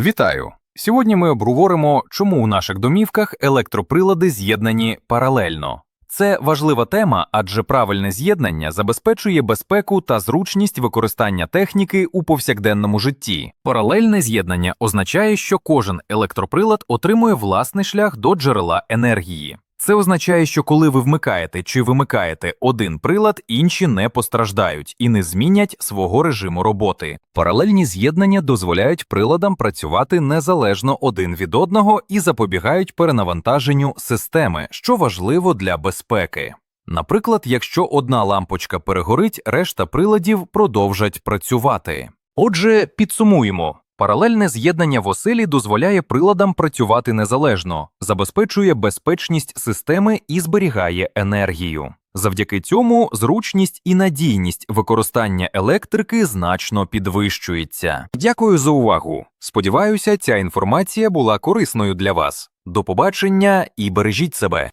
Вітаю! Сьогодні ми обговоримо, чому у наших домівках електроприлади з'єднані паралельно. Це важлива тема, адже правильне з'єднання забезпечує безпеку та зручність використання техніки у повсякденному житті. Паралельне з'єднання означає, що кожен електроприлад отримує власний шлях до джерела енергії. Це означає, що коли ви вмикаєте чи вимикаєте один прилад, інші не постраждають і не змінять свого режиму роботи. Паралельні з'єднання дозволяють приладам працювати незалежно один від одного і запобігають перенавантаженню системи, що важливо для безпеки. Наприклад, якщо одна лампочка перегорить, решта приладів продовжать працювати. Отже, підсумуємо. Паралельне з'єднання в оселі дозволяє приладам працювати незалежно, забезпечує безпечність системи і зберігає енергію. Завдяки цьому зручність і надійність використання електрики значно підвищується. Дякую за увагу. Сподіваюся, ця інформація була корисною для вас. До побачення і бережіть себе.